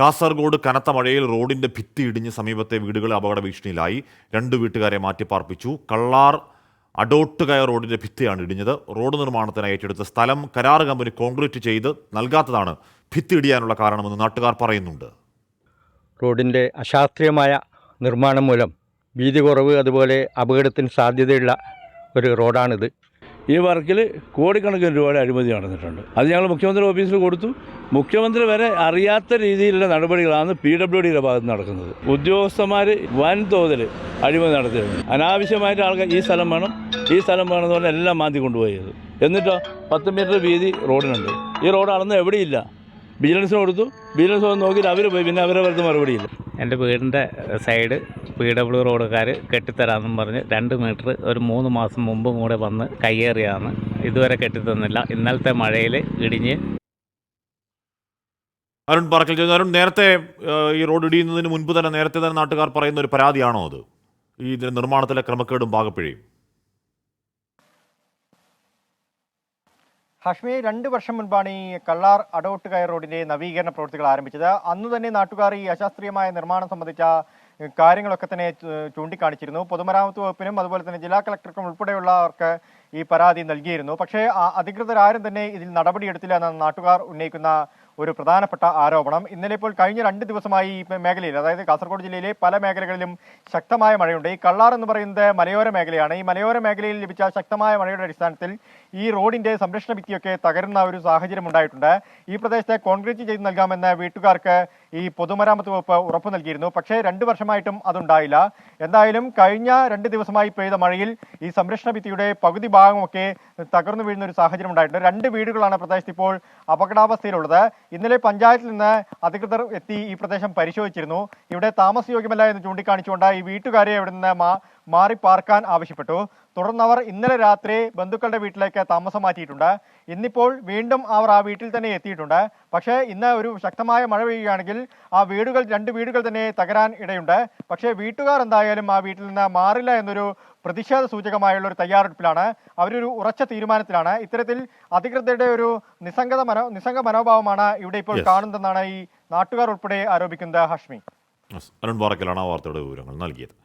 കാസർഗോഡ് കനത്ത മഴയിൽ റോഡിന്റെ ഭിത്തി ഇടിഞ്ഞ് സമീപത്തെ വീടുകളെ അപകട ഭീഷണിയിലായി രണ്ട് വീട്ടുകാരെ മാറ്റിപ്പാർപ്പിച്ചു. കള്ളാർ അഡോട്ടുകയ റോഡിന്റെ ഭിത്തിയാണ് ഇടിഞ്ഞത്. റോഡ് നിർമ്മാണത്തിനായി ഏറ്റെടുത്ത സ്ഥലം കരാർ കമ്പനി കോൺക്രീറ്റ് ചെയ്ത് നൽകാത്തതാണ് ഭിത്തി ഇടിയാനുള്ള കാരണമെന്ന് നാട്ടുകാർ പറയുന്നുണ്ട്. റോഡിന്റെ അശാസ്ത്രീയമായ നിർമ്മാണം മൂലം വീതി കുറവ് അതുപോലെ അപകടത്തിന് സാധ്യതയുള്ള ഒരു റോഡാണിത്. ഈ വർക്കിൽ കോടിക്കണക്കിന് രൂപയുടെ അഴിമതി നടന്നിട്ടുണ്ട്. അത് ഞങ്ങൾ മുഖ്യമന്ത്രി ഓഫീസിൽ കൊടുത്തു. മുഖ്യമന്ത്രി വരെ അറിയാത്ത രീതിയിലുള്ള നടപടികളാണ് പി ഡബ്ല്യു ഡിയുടെ ഭാഗത്ത് നടക്കുന്നത്. ഉദ്യോഗസ്ഥന്മാർ വൻതോതിൽ അഴിമതി നടത്തിയിരുന്നു അനാവശ്യമായിട്ട് ആൾക്കാർ ഈ സ്ഥലം വേണം ഈ സ്ഥലം വേണം എന്ന് പറഞ്ഞാൽ എല്ലാം മാന്തി കൊണ്ടുപോയത്. എന്നിട്ടോ പത്ത് മീറ്റർ വീതി റോഡിനുണ്ട്. ഈ റോഡ് അളന്ന് എവിടെയില്ല. വിജിലൻസിന് കൊടുത്തു. വിജിലൻസ് വന്ന് നോക്കിയിട്ട് അവർ പോയി. പിന്നെ അവരെ വരുന്ന മറുപടിയില്ല. എന്റെ വീടിന്റെ സൈഡ് പി ഡബ്ല്യു റോഡുകാർ കെട്ടിത്തരാമെന്നും പറഞ്ഞ് രണ്ട് മീറ്റർ ഒരു മൂന്ന് മാസം മുമ്പും കൂടെ വന്ന് കയ്യേറിയാണ് ഇതുവരെ കെട്ടിത്തന്നില്ല. ഇന്നലത്തെ മഴയിൽ ഇടിഞ്ഞ് അരുൺ പറക്കൽ ചെയ്തു. അരുൺ നേരത്തെ ഈ റോഡ് ഇടിയുന്നതിന് മുൻപ് തന്നെ നേരത്തെ തന്നെ നാട്ടുകാർ പറയുന്ന ഒരു പരാതിയാണോ അത്? ഈ നിർമ്മാണത്തിലെ ക്രമക്കേടും പാകപ്പിഴയും. ഹഷ്മി രണ്ട് വർഷം മുൻപാണ് ഈ കള്ളാർ അടോട്ട് കയർ റോഡിന്റെ നവീകരണ പ്രവൃത്തികൾ ആരംഭിച്ചത്. അന്ന് തന്നെ നാട്ടുകാർ ഈ അശാസ്ത്രീയമായ നിർമ്മാണം സംബന്ധിച്ച കാര്യങ്ങളൊക്കെ തന്നെ ചൂണ്ടിക്കാണിച്ചിരുന്നു. പൊതുമരാമത്ത് വകുപ്പിനും അതുപോലെ തന്നെ ജില്ലാ കളക്ടർക്കും ഉൾപ്പെടെയുള്ളവർക്ക് ഈ പരാതി നൽകിയിരുന്നു. പക്ഷേ അധികൃതർ അധികൃതരാരും തന്നെ ഇതിൽ നടപടിയെടുത്തില്ല എന്നാണ് നാട്ടുകാർ ഉന്നയിക്കുന്ന ഒരു പ്രധാനപ്പെട്ട ആരോപണം. ഇന്നലെ ഇപ്പോൾ കഴിഞ്ഞ രണ്ട് ദിവസമായി ഈ മേഖലയിൽ അതായത് കാസർഗോഡ് ജില്ലയിലെ പല മേഖലകളിലും ശക്തമായ മഴയുണ്ട്. ഈ കള്ളാർ എന്ന് പറയുന്നത് മലയോര മേഖലയാണ്. ഈ മലയോര മേഖലയിൽ ലഭിച്ച ശക്തമായ മഴയുടെ അടിസ്ഥാനത്തിൽ ഈ റോഡിന്റെ സംരക്ഷണ ഭിത്തിയൊക്കെ തകരുന്ന ഒരു സാഹചര്യം ഉണ്ടായിട്ടുണ്ട്. ഈ പ്രദേശത്തെ കോൺക്രീറ്റ് ചെയ്ത് നൽകാമെന്ന് വീട്ടുകാർക്ക് ഈ പൊതുമരാമത്ത് വകുപ്പ് ഉറപ്പ് നൽകിയിരുന്നു. പക്ഷേ രണ്ടു വർഷമായിട്ടും അതുണ്ടായില്ല. എന്തായാലും കഴിഞ്ഞ രണ്ട് ദിവസമായി പെയ്ത മഴയിൽ ഈ സംരക്ഷണ ഭിത്തിയുടെ പകുതി ഭാഗമൊക്കെ തകർന്നു വീഴുന്ന ഒരു സാഹചര്യം ഉണ്ടായിട്ടുണ്ട്. രണ്ട് വീടുകളാണ് പ്രദേശത്ത് ഇപ്പോൾ അപകടാവസ്ഥയിലുള്ളത്. ഇന്നലെ പഞ്ചായത്തിൽ നിന്ന് അധികൃതർ എത്തി ഈ പ്രദേശം പരിശോധിച്ചിരുന്നു. ഇവിടെ താമസയോഗ്യമല്ല എന്ന് ചൂണ്ടിക്കാണിച്ചുകൊണ്ട് ഈ വീട്ടുകാരെ ഇവിടെ നിന്ന് മാറി പാർക്കാൻ ആവശ്യപ്പെട്ടു. തുടർന്ന് അവർ ഇന്നലെ രാത്രി ബന്ധുക്കളുടെ വീട്ടിലേക്ക് താമസം മാറ്റിയിട്ടുണ്ട്. ഇന്നിപ്പോൾ വീണ്ടും അവർ ആ വീട്ടിൽ തന്നെ എത്തിയിട്ടുണ്ട്. പക്ഷേ ഇന്ന് ഒരു ശക്തമായ മഴ പെയ്യുകയാണെങ്കിൽ ആ വീടുകൾ രണ്ട് വീടുകൾ തന്നെ തകരാൻ ഇടയുണ്ട്. പക്ഷേ വീട്ടുകാർ എന്തായാലും ആ വീട്ടിൽ നിന്ന് മാറില്ല എന്നൊരു പ്രതിഷേധ സൂചകമായുള്ള ഒരു തയ്യാറെടുപ്പിലാണ്. അവരൊരു ഉറച്ച തീരുമാനത്തിലാണ്. ഇത്തരത്തിൽ അധികൃതരുടെ ഒരു നിസ്സംഗത മനോ നിസ്സംഗ മനോഭാവമാണ് ഇവിടെ ഇപ്പോൾ കാണുന്നതെന്നാണ് ഈ നാട്ടുകാർ ഉൾപ്പെടെ ആരോപിക്കുന്നത് ഹഷ്മി. അരുൺ പാറക്കലാണ് ആ വാർത്തയുടെ വിവരങ്ങൾ നൽകിയത്.